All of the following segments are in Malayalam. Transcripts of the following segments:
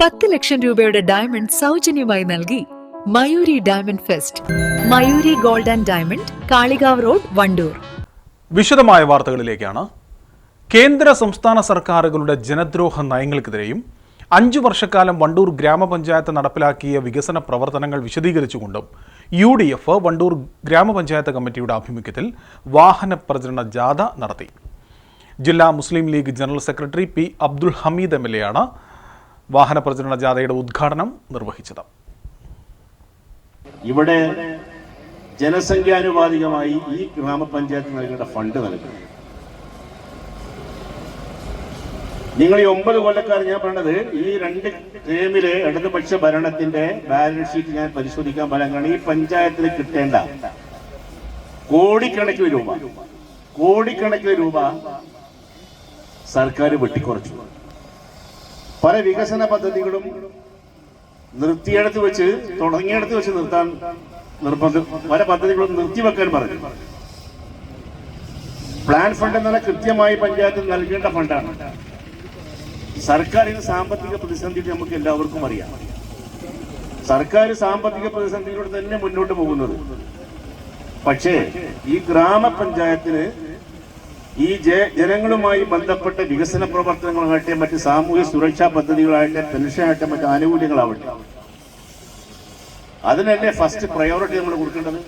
പത്ത് ലക്ഷം രൂപയുടെ ഡയമണ്ട് സൗജന്യമായി നൽകി Mayuri diamond fest Mayuri gold and diamond Kalikavu road Wandoor. വിശദമായ വാർത്തകളിലേക്കാണ്. കേന്ദ്ര സംസ്ഥാന സർക്കാരുകളുടെ ജനദ്രോഹ നയങ്ങൾക്കെതിരെയും അഞ്ചു വർഷക്കാലം വണ്ടൂർ ഗ്രാമപഞ്ചായത്ത് നടപ്പിലാക്കിയ വികസന പ്രവർത്തനങ്ങൾ വിശദീകരിച്ചുകൊണ്ടും യു ഡി എഫ് വണ്ടൂർ ഗ്രാമപഞ്ചായത്ത് കമ്മിറ്റിയുടെ ആഭിമുഖ്യത്തിൽ വാഹന പ്രചരണ ജാഥ നടത്തി. ജില്ലാ Muslim League general secretary P Abdul Hameed M L എയാണ് വാഹന പ്രചരണ ജാഥയുടെ ഉദ്ഘാടനം നിർവഹിച്ചത്. ഇവിടെ ജനസംഖ്യാനുപാതികമായി ഈ ഗ്രാമപഞ്ചായത്ത് നൽകേണ്ട ഫണ്ട് നൽകും നിങ്ങൾ ഈ ഒമ്പത് കൊല്ലക്കാർ ഞാൻ പറഞ്ഞത് ഈ രണ്ട് ടേമിൽ ഇടതുപക്ഷ ഭരണത്തിന്റെ ബാലൻസ് ഷീറ്റ് ഞാൻ പരിശോധിക്കാൻ പറയാൻ ഈ പഞ്ചായത്തിൽ കിട്ടേണ്ട കോടിക്കണക്കിന് രൂപ. കോടിക്കണക്കിന് രൂപ സർക്കാർ വെട്ടിക്കുറച്ചു. പല വികസന പദ്ധതികളും നിർത്തിയെടുത്ത് വെച്ച് തുടങ്ങിയെടുത്ത് വെച്ച് നിർത്താൻ നിർബന്ധം പല പദ്ധതികളും നിർത്തിവെക്കാൻ പറഞ്ഞു. പ്ലാൻ ഫണ്ട് എന്നാൽ കൃത്യമായി പഞ്ചായത്ത് നൽകേണ്ട ഫണ്ടാണ്. സർക്കാരിന് സാമ്പത്തിക പ്രതിസന്ധി നമുക്ക് എല്ലാവർക്കും അറിയാം. സർക്കാർ സാമ്പത്തിക പ്രതിസന്ധിയിലൂടെ തന്നെ മുന്നോട്ട് പോകുന്നത്. പക്ഷേ ഈ ഗ്രാമപഞ്ചായത്തിന് ഈ ജനങ്ങളുമായി ബന്ധപ്പെട്ട വികസന പ്രവർത്തനങ്ങളാകട്ടെ മറ്റ് സാമൂഹ്യ സുരക്ഷാ പദ്ധതികളാകട്ടെ പെൻഷനാകട്ടെ മറ്റ് ആനുകൂല്യങ്ങളാവട്ടെ. അതിനല്ലേ ഫസ്റ്റ് പ്രയോറിറ്റി നമ്മൾ കൊടുക്കേണ്ടത്?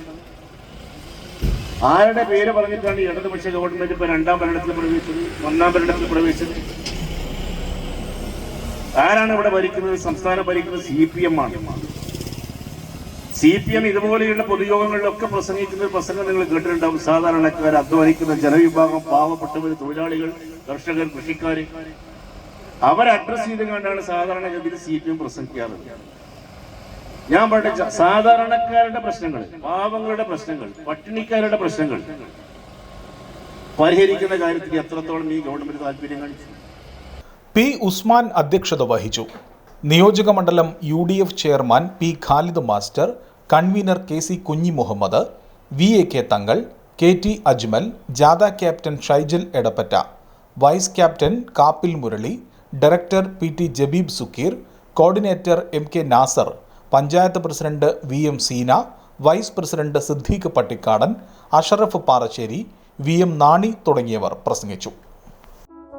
ആരുടെ പേര് പറഞ്ഞിട്ടാണ് ഇടതുപക്ഷ ഗവൺമെന്റ് ഇപ്പൊ രണ്ടാം ഭരണത്തിൽ പ്രവേശിച്ചത് ഒന്നാം ഭരണത്തിൽ പ്രവേശിച്ചത്? ആരാണ് ഇവിടെ ഭരിക്കുന്നത്? സംസ്ഥാനം ഭരിക്കുന്നത് സി പി എം ആണ്. സി പി എം ഇതുപോലെയുള്ള പൊതുയോഗങ്ങളിലൊക്കെ പ്രസംഗിക്കുന്ന ഒരു പ്രസംഗം നിങ്ങൾ കേട്ടിട്ടുണ്ടാവും. സാധാരണക്കാർ അധ്വാനിക്കുന്ന ജനവിഭാഗം പാവപ്പെട്ടവർ തൊഴിലാളികൾ കർഷകർ കൃഷിക്കാർ അവരെ അഡ്രസ് ചെയ്ത് കണ്ടാണ് സാധാരണഗതിയിൽ സി പി എം പ്രസംഗിക്കാറുള്ളത്. ഞാൻ പറഞ്ഞ സാധാരണക്കാരുടെ പ്രശ്നങ്ങൾ പാവങ്ങളുടെ പ്രശ്നങ്ങൾ പട്ടിണിക്കാരുടെ പ്രശ്നങ്ങൾ പരിഹരിക്കുന്ന കാര്യത്തിൽ എത്രത്തോളം ഈ ഗവൺമെന്റ് താല്പര്യം കാണിച്ചു? പി ഉസ്മാൻ അധ്യക്ഷത വഹിച്ചു. നിയോജക മണ്ഡലം U D F chairman P Khalid master convener K C Kunhi Muhammad V A K Thangal K T Ajmal ജാഥ captain Shyjal Edappatta vice captain Kappil Murali director P T Jabeeb Sukkeer coordinator M K Nasar panchayat president V M Seena vice president Siddique Pattikkadan Ashraf Parassery V M Nani തുടങ്ങിയവർ പ്രസംഗിച്ചു.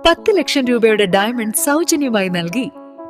പത്ത് ലക്ഷം രൂപയുടെ ഡയമണ്ട് സൗജന്യമായി നൽകി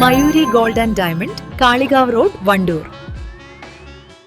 Mayuri gold and diamond Kalikavu road Wandoor.